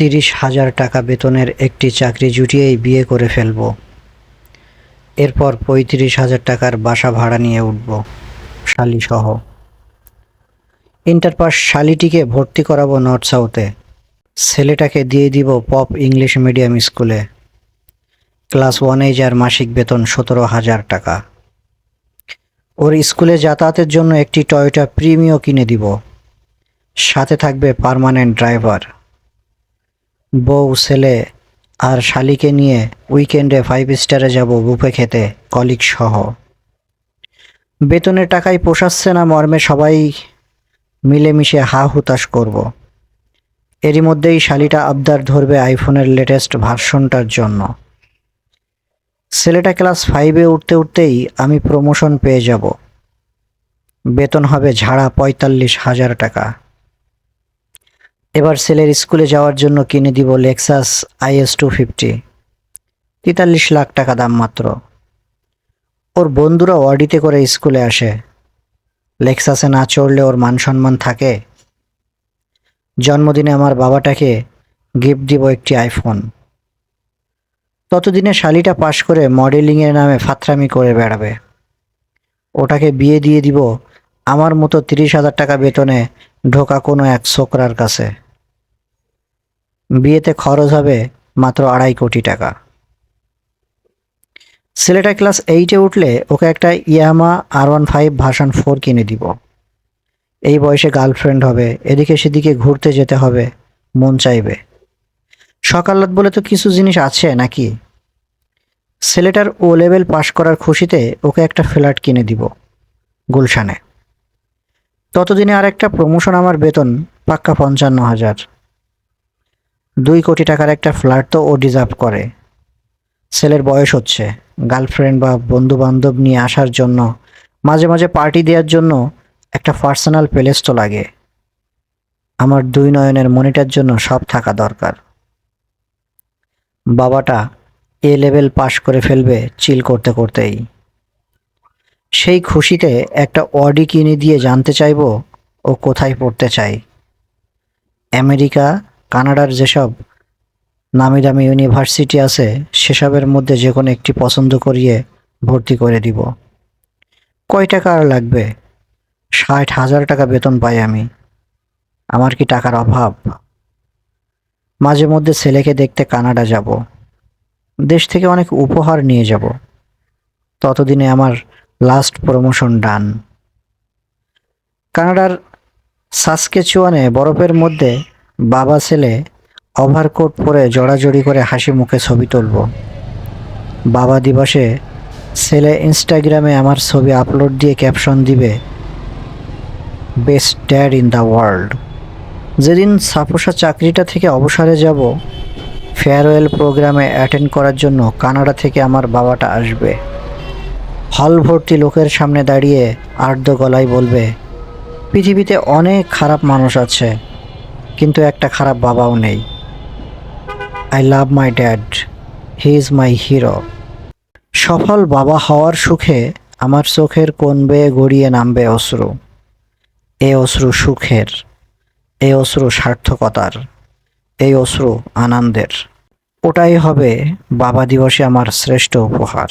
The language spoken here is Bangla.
তিরিশ হাজার টাকা বেতনের একটি চাকরি জুটিয়েই বিয়ে করে ফেলব। এরপর পঁয়ত্রিশ হাজার টাকার বাসা ভাড়া নিয়ে উঠব, শালিসহ। ইন্টার পাস শালিটিকে ভর্তি করাবো নর্থ সাউথে। ছেলেটাকে দিয়ে দিব পপ ইংলিশ মিডিয়াম স্কুলে। ক্লাস ওয়ানে যার মাসিক বেতন সতেরো হাজার টাকা। ওর স্কুলে যাতায়াতের জন্য একটি টয়োটা প্রিমিও কিনে দিব। সাথে থাকবে পার্মানেন্ট ড্রাইভার। বউ, ছেলে আর শালিকে নিয়ে উইকেন্ডে ফাইভ স্টারে যাব বুফে খেতে কলিগ সহ। বেতনের টাকায় পোষাচ্ছে না মর্মে সবাই মিলেমিশে হা হুতাশ করব। এরই মধ্যেই শালিটা আবদার ধরবে আইফোনের লেটেস্ট ভার্সনটার জন্য। ছেলেটা ক্লাস ফাইভে উঠতে উঠতেই আমি প্রমোশন পেয়ে যাব। বেতন হবে ঝাড়া পঁয়তাল্লিশ হাজার টাকা। এবার ছেলের স্কুলে যাওয়ার জন্য কিনে দিব লেক্সাস আইএস টু ফিফটি তেতাল্লিশ লাখ টাকা দাম মাত্র। ওর বন্ধুরা অডিতে করে স্কুলে আসে। লেক্সাসে না চড়লে ওর মান সম্মান থাকে। জন্মদিনে আমার বাবাটাকে গিফট দিব একটি আইফোন ততদিনে শালিটা পাশ করে মডেলিংয়ের নামে ফাতরামি করে বেড়াবে। ওটাকে বিয়ে দিয়ে দিব আমার মতো তিরিশ হাজার টাকা বেতনে ঢোকা কোনো এক ছোকরার কাছে। বিয়েতে খরচ হবে মাত্র আড়াই কোটি টাকা। ছেলেটা ক্লাস এইটে উঠলে ওকে একটা Yamaha R one five version four কিনে দিব। এই বয়সে গার্লফ্রেন্ড হবে, এদিকে সেদিকে ঘুরতে যেতে হবে, মন চাইবে। সকালাত বলে তো কিছু জিনিস আছে নাকি? ছেলেটার ও লেভেল পাশ করার খুশিতে ওকে একটা ফ্ল্যাট কিনে দিব, গুলশানে। ততদিনে আর একটা প্রমোশন আমার বেতন পাক্কা পঞ্চান্ন হাজার। দুই কোটি টাকার একটা ফ্ল্যাট তো ও ডিজার্ভ করে। ছেলের বয়স হচ্ছে। গার্লফ্রেন্ড বা বন্ধু বান্ধব নিয়ে আসার জন্য, মাঝে মাঝে পার্টি দেওয়ার জন্য একটা পার্সোনাল প্লেস তো লাগে। আমার দুই নয়নের মনিটার জন্য সব থাকা দরকার। বাবাটা এ লেভেল পাশ করে ফেলবে চিল করতে করতেই। সেই খুশিতে একটা অডি কিনে দিয়ে জানতে চাইব ও কোথায় পড়তে চাই। আমেরিকা কানাডার যেসব নামি দামি ইউনিভার্সিটি আছে, সেসবের মধ্যে যে কোনো একটি পছন্দ করিয়ে ভর্তি করে দিব। কয় টাকা আর লাগবে? ষাট হাজার টাকা বেতন পাই আমি। আমার কি টাকার অভাব? মাঝে মধ্যে ছেলেকে দেখতে কানাডা যাব। দেশ থেকে অনেক উপহার নিয়ে যাব। ততদিনে আমার লাস্ট প্রমোশন ডান কানাডার সাসকেচুয়ানে বরফের মধ্যে বাবা ছেলে ওভারকোট পরে জড়াজড়ি করে হাসি মুখে ছবি তুলব। বাবা দিবসে ছেলে ইনস্টাগ্রামে আমার ছবি আপলোড দিয়ে ক্যাপশন দিবে best dad in the world যেদিন সাপোসা চাকরিটা থেকে অবসরে যাব ফেয়ারওয়েল প্রোগ্রামে অ্যাটেন্ড করার জন্য কানাডা থেকে আমার বাবাটা আসবে। হল ভর্তি লোকের সামনে দাঁড়িয়ে আর্ধ গলায় বলবে, পৃথিবীতে অনেক খারাপ মানুষ আছে কিন্তু একটা খারাপ বাবাও নেই। I love my dad he is my hero সফল বাবা হওয়ার সুখে আমার চোখের কোন বেয়ে গড়িয়ে নামবে অশ্রু। এ অশ্রু সুখের। এ অশ্রু সার্থকতার। এই অশ্রু আনন্দের। ওটাই হবে বাবা দিবসে আমার শ্রেষ্ঠ উপহার।